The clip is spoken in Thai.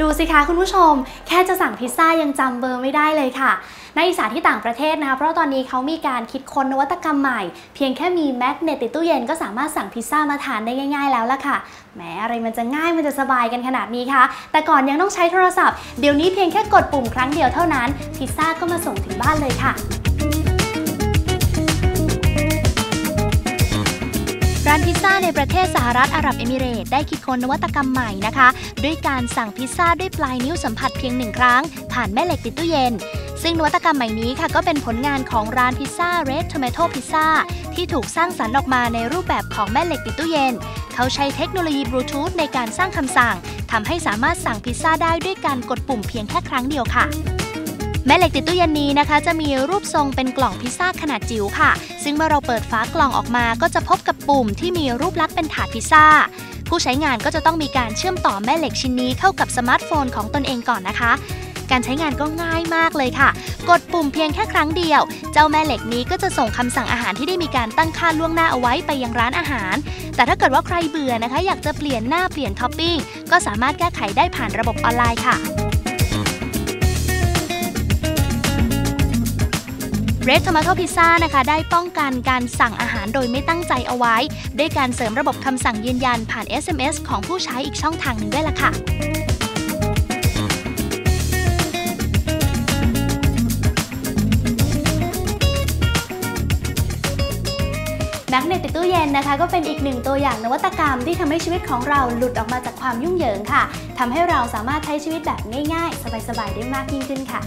ดูสิคะคุณผู้ชม แค่จะสั่งพิซซ่ายังจำเบอร์ไม่ได้เลยค่ะนักศึกษาที่ต่างประเทศนะคะ เพราะตอนนี้เขามีการคิดค้นนวัตกรรมใหม่ เพียงแค่มีแมกเนตติดตู้เย็นก็สามารถสั่งพิซซ่ามาทานได้ง่าย ๆ แล้วล่ะค่ะแหมอะไรมันจะง่ายมันจะสบายกันขนาดนี้คะแต่ก่อนยังต้องใช้โทรศัพท์เดี๋ยวนี้เพียงแค่กดปุ่มครั้งเดียวเท่านั้น พิซซ่าก็มาส่งถึงบ้านเลยค่ะ ร้านพิซซ่าในประเทศสหรัฐอาหรับเอมิเรตได้คิดค้นนวัตกรรมใหม่นะคะ ด้วยการสั่งพิซซ่าด้วยปลายนิ้วสัมผัสเพียงหนึ่งครั้ง ผ่านแม่เหล็กติดตู้เย็น ซึ่งนวัตกรรมใหม่นี้ค่ะ ก็เป็นผลงานของร้านพิซซ่า Red Tomato Pizza ที่ถูกสร้างสรรค์ออกมาในรูปแบบของแม่เหล็กติดตู้เย็น เขาใช้เทคโนโลยีบลูทูธในการสร้างคำสั่งทำให้สามารถสั่งพิซซ่าได้ด้วยการกดปุ่มเพียงแค่ครั้งเดียวค่ะ แม่เหล็กติดตู้เย็นนี้นะคะ จะมีรูปทรงเป็นกล่องพิซซ่าขนาดจิ๋วค่ะ ซึ่งเมื่อเราเปิดฝากล่องออกมาก็จะพบกับปุ่มที่มีรูปลักษณ์เป็นถาดพิซซ่า ผู้ใช้งานก็จะต้องมีการเชื่อมต่อแม่เหล็กชิ้นนี้เข้ากับสมาร์ทโฟนของตนเองก่อนนะคะ การใช้งานก็ง่ายมากเลยค่ะ กดปุ่มเพียงแค่ครั้งเดียว เจ้าแม่เหล็กนี้ก็จะส่งคำสั่งอาหารที่ได้มีการตั้งค่าล่วงหน้าเอาไว้ไปยังร้านอาหาร แต่ถ้าเกิดว่าใครเบื่อนะคะ อยากจะเปลี่ยนหน้าเปลี่ยนท็อปปิ้งก็สามารถแก้ไขได้ผ่านระบบออนไลน์ค่ะ Red Tomato Pizza นะคะได้ป้องกันการสั่งอาหารโดยไม่ตั้งใจเอาไว้ ด้วยการเสริมระบบคำสั่งยืนยันผ่าน SMS ของผู้ใช้อีกช่องทางหนึ่งด้วยล่ะค่ะแมกเนตติดตู้เย็นนะคะก็เป็นอีกหนึ่งตัวอย่างนวัตกรรมที่ทำให้ชีวิตของเราหลุดออกมาจากความยุ่งเหยิงค่ะทำให้เราสามารถใช้ชีวิตแบบง่ายๆ สบายๆ ได้มากยิ่งขึ้นค่ะ